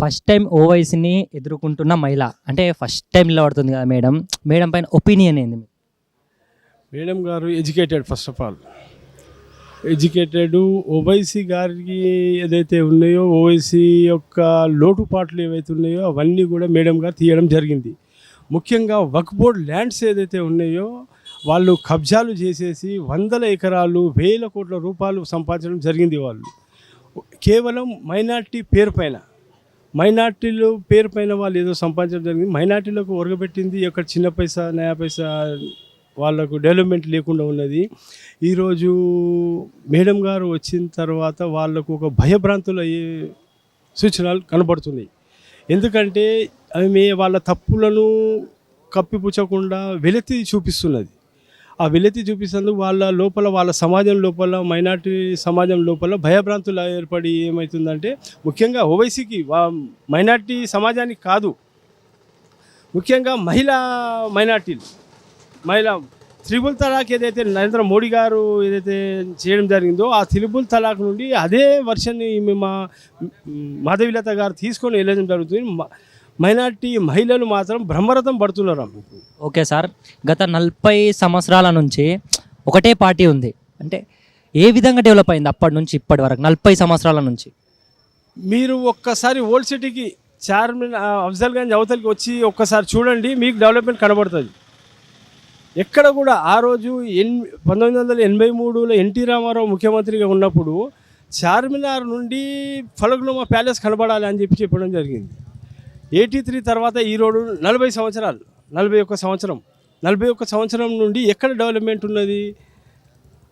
First time ఓవైసీని ఎదుర్కొంటున్న మహిళ. అంటే ఫస్ట్ టైం నిలబడుతుంది కదా మేడం. మేడం పైన ఒపీనియన్ ఏంది మేడం గారు educated first of all educated Owaisi గారికి ఏదైతే ఉన్నాయో ఓవైసీ యొక్క లోటుపాట్లు ఏవైతే ఉన్నాయో అవన్నీ కూడా మేడం గారు తీయడం జరిగింది. ముఖ్యంగా వక్ బోర్డ్ ల్యాండ్స్ ఏదైతే ఉన్నాయో వాళ్ళు కబ్జాలు చేసేసి వందల ఎకరాలు వేల కోట్ల రూపాయలు సంపాదించడం జరిగింది వాళ్ళు. కేవలం మైనార్టీ పేరు పైన. మైనార్టీలు పేరు పైన వాళ్ళు ఏదో సంపాదించడం జరిగింది. మైనార్టీలకు ఒరగబెట్టింది ఒక చిన్న పైసా నయా పైసా వాళ్ళకు డెవలప్మెంట్ లేకుండా ఉన్నది. ఈరోజు మేడం గారు వచ్చిన తర్వాత వాళ్ళకు ఒక భయభ్రాంతులు అయ్యే సూచనలు కనబడుతున్నాయి. ఎందుకంటే ఆమె వాళ్ళ తప్పులను కప్పిపుచ్చకుండా వెలెత్తి చూపిస్తున్నది. ఆ వెలతి చూపిస్తుంది వాళ్ళ లోపల వాళ్ళ సమాజం లోపల మైనార్టీ సమాజం లోపల భయభ్రాంతులు ఏర్పడి ఏమవుతుందంటే ముఖ్యంగా ఓవైసీకి మైనార్టీ సమాజానికి కాదు ముఖ్యంగా మహిళా మైనార్టీలు మహిళా త్రిబుల్ తలాక్ ఏదైతే నరేంద్ర మోడీ గారు ఏదైతే చేయడం జరిగిందో ఆ త్రిబుల్ తలాక్ నుండి అదే వర్షన్ని మా మాధవిలత గారు తీసుకొని వెళ్ళడం జరుగుతుంది. మైనార్టీ మహిళలు మాత్రం బ్రహ్మరథం పడుతున్నారు. Okay sir. గత నలభై సంవత్సరాల నుంచి ఒకటే పార్టీ ఉంది. అంటే ఏ విధంగా డెవలప్ అయింది అప్పటి నుంచి ఇప్పటి వరకు? నలభై సంవత్సరాల నుంచి. మీరు ఒక్కసారి ఓల్డ్ సిటీకి చార్మిన్ అఫ్జల్ గంజ్ అవతలికి వచ్చి ఒక్కసారి చూడండి మీకు డెవలప్మెంట్ కనబడుతుంది. ఎక్కడ కూడా ఆ రోజు ఎన్ పంతొమ్మిది వందల ఎనభై మూడులో ఎన్టీ రామారావు ముఖ్యమంత్రిగా ఉన్నప్పుడు చార్మినార్ నుండి ఫలక్నుమా ప్యాలెస్ కనబడాలి అని చెప్పి చెప్పడం జరిగింది. ఎయిటీ త్రీ తర్వాత ఈ రోడ్డు నలభై సంవత్సరాలు నలభై ఒక్క సంవత్సరం. నలభై ఒక్క సంవత్సరం నుండి ఎక్కడ డెవలప్మెంట్ ఉన్నది?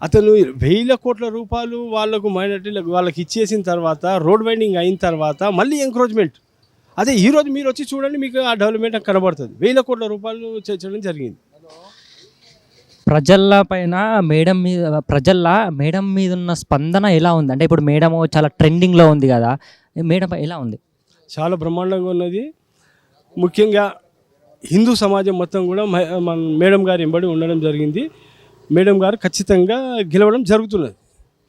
అతను వేల కోట్ల రూపాయలు వాళ్ళకు మైనార్టీలకు వాళ్ళకి ఇచ్చేసిన తర్వాత రోడ్ వైండింగ్ అయిన తర్వాత మళ్ళీ ఎంక్రోచ్మెంట్ అదే ఈ రోజు మీరు వచ్చి చూడండి మీకు ఆ డెవలప్మెంట్ కనబడుతుంది. వేల కోట్ల రూపాయలు చేయడం జరిగింది. ప్రజల పైన మేడం మీద ప్రజల మేడం మీద ఉన్న స్పందన ఎలా ఉంది? అంటే ఇప్పుడు మేడం చాలా ట్రెండింగ్లో ఉంది కదా. మేడం ఎలా ఉంది? చాలా బ్రహ్మాండంగా ఉన్నది. ముఖ్యంగా హిందూ సమాజం మొత్తం కూడా మన మేడం గారు ఎంబడి ఉండడం జరిగింది. మేడం గారు ఖచ్చితంగా గెలవడం జరుగుతున్నది.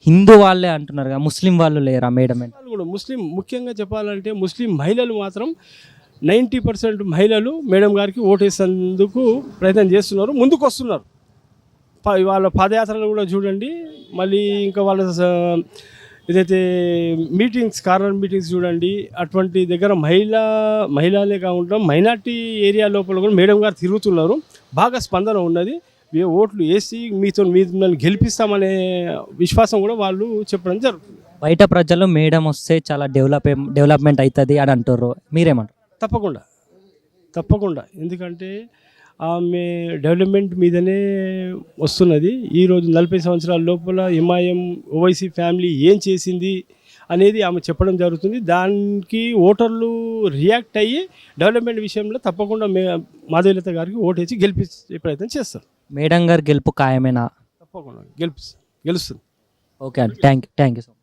హిందూ వాళ్ళే అంటున్నారు కదా ముస్లిం వాళ్ళు లేరా మేడం కూడా ముస్లిం ముఖ్యంగా చెప్పాలంటే ముస్లిం మహిళలు మాత్రం నైంటీ పర్సెంట్ మహిళలు మేడం గారికి ఓటేసేందుకు ప్రయత్నం చేస్తున్నారు ముందుకు వస్తున్నారు వాళ్ళ పాదయాత్రలు కూడా చూడండి మళ్ళీ ఇంకా వాళ్ళ ఏదైతే మీటింగ్స్ కార్నర్ మీటింగ్స్ చూడండి అటువంటి దగ్గర మహిళా మహిళలే కాకుండా మైనార్టీ ఏరియా లోపల కూడా మేడం గారు తిరుగుతున్నారు. బాగా స్పందన ఉన్నది. ఓట్లు వేసి మీతో మిమ్మల్ని గెలిపిస్తామనే విశ్వాసం కూడా వాళ్ళు చెప్పడం జరుగుతుంది. బయట ప్రజలు మేడం వస్తే చాలా డెవలప్ డెవలప్మెంట్ అవుతుంది అని అంటారు మీరేమంటారు? తప్పకుండా. తప్పకుండా. ఎందుకంటే ఆమె డెవలప్మెంట్ మీదనే వస్తున్నది. ఈరోజు నలభై సంవత్సరాల లోపల ఎంఐఎం ఓవైసీ ఫ్యామిలీ ఏం చేసింది అనేది ఆమె చెప్పడం జరుగుతుంది. దానికి ఓటర్లు రియాక్ట్ అయ్యి డెవలప్మెంట్ విషయంలో తప్పకుండా మే మాధవీలత గారికి ఓటేసి గెలిపించే ప్రయత్నం చేస్తారు. మేడం గారు గెలుపు ఖాయమేనా? తప్పకుండా గెలిపి గెలుస్తుంది. ఓకే అండి. Thank you thank you so much